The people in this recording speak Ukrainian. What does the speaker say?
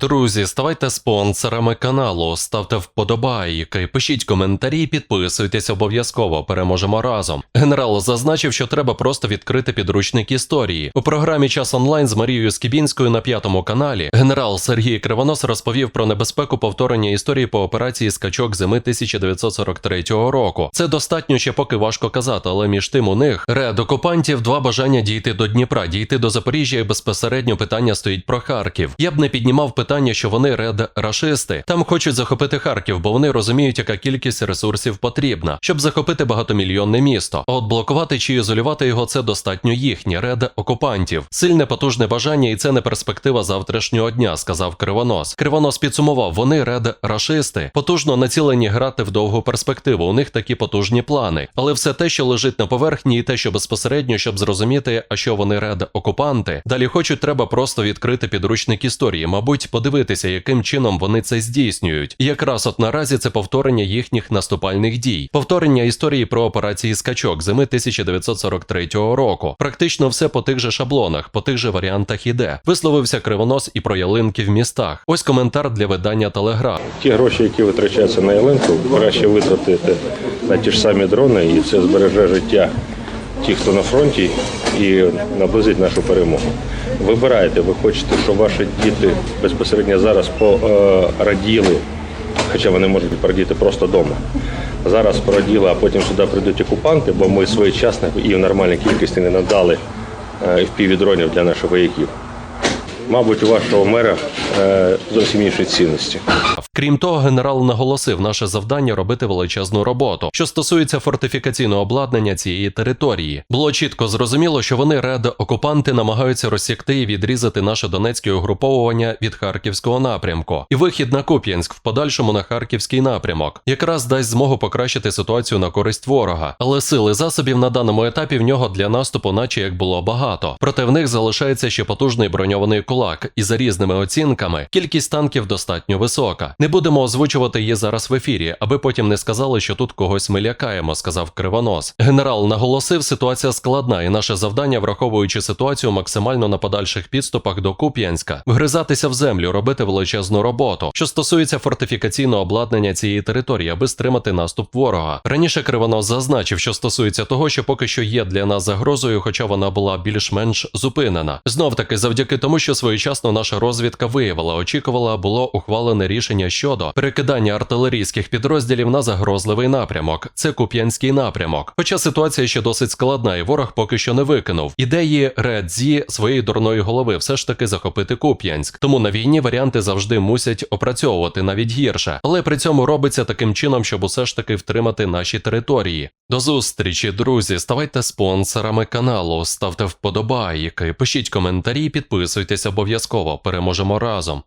Друзі, ставайте спонсорами каналу, ставте вподобайки, пишіть коментарі, підписуйтесь обов'язково. Переможемо разом. Генерал зазначив, що треба просто відкрити підручник історії. У програмі Час онлайн з Марією Скібінською на п'ятому каналі генерал Сергій Кривонос розповів про небезпеку повторення історії по операції Скачок зими 1943 року. Це достатньо ще поки важко казати, але між тим у них ред окупантів два бажання дійти до Дніпра, дійти до Запоріжжя і безпосередньо питання стоїть про Харків. Я б не піднімав питання, що вони ред рашисти. Там хочуть захопити Харків, бо вони розуміють, яка кількість ресурсів потрібна, щоб захопити багатомільйонне місто. От блокувати чи ізолювати його це достатньо їхнє ред окупантів. Сильне потужне бажання, і це не перспектива завтрашнього дня, сказав Кривонос. Кривонос підсумував, вони ред рашисти, потужно націлені грати в довгу перспективу. У них такі потужні плани. Але все те, що лежить на поверхні, і те, що безпосередньо, щоб зрозуміти, а що вони ред окупанти, далі хочуть, треба просто відкрити підручник історії, мабуть, подивитися, яким чином вони це здійснюють. Якраз от наразі це повторення їхніх наступальних дій, повторення історії про операції скачок зими 1943 року. Практично все по тих же шаблонах, по тих же варіантах іде. Висловився кривонос і про ялинки в містах. Ось коментар для видання Телеграф. Ті гроші, які витрачаються на ялинку, краще витратити на ті ж самі дрони, і це збереже життя тих, хто на фронті, і наблизить нашу перемогу. Вибирайте, ви хочете, щоб ваші діти безпосередньо зараз пораділи, хоча вони можуть порадіти просто вдома. Зараз пораділи, а потім сюди прийдуть окупанти, бо ми своєчасно і в нормальній кількості не надали впіві дронів для наших вояків. Мабуть, у вашого мера е, зовсім інші цінності. Крім того, генерал наголосив наше завдання робити величезну роботу, що стосується фортифікаційного обладнання цієї території. Було чітко зрозуміло, що вони ред окупанти намагаються розсікти і відрізати наше донецьке угруповування від харківського напрямку, і вихід на Куп'янськ в подальшому на харківський напрямок, якраз дасть змогу покращити ситуацію на користь ворога. Але сили засобів на даному етапі в нього для наступу, наче як було багато. Проте в них залишається ще потужний броньований кулак, і за різними оцінками кількість танків достатньо висока. Не будемо озвучувати її зараз в ефірі, аби потім не сказали, що тут когось ми лякаємо, сказав Кривонос. Генерал наголосив, ситуація складна, і наше завдання, враховуючи ситуацію максимально на подальших підступах до Куп'янська, вгризатися в землю, робити величезну роботу, що стосується фортифікаційного обладнання цієї території, аби стримати наступ ворога. Раніше Кривонос зазначив, що стосується того, що поки що є для нас загрозою, хоча вона була більш-менш зупинена. Знов таки, завдяки тому, що своєчасно наша розвідка виявила, очікувала, було ухвалене рішення щодо перекидання артилерійських підрозділів на загрозливий напрямок. Це Куп'янський напрямок. Хоча ситуація ще досить складна, і ворог поки що не викинув ідеї Редзі своєї дурної голови все ж таки захопити Куп'янськ. Тому на війні варіанти завжди мусять опрацьовувати навіть гірше, але при цьому робиться таким чином, щоб усе ж таки втримати наші території. До зустрічі, друзі. Ставайте спонсорами каналу, ставте вподобайки, пишіть коментарі, підписуйтесь обов'язково. Переможемо разом.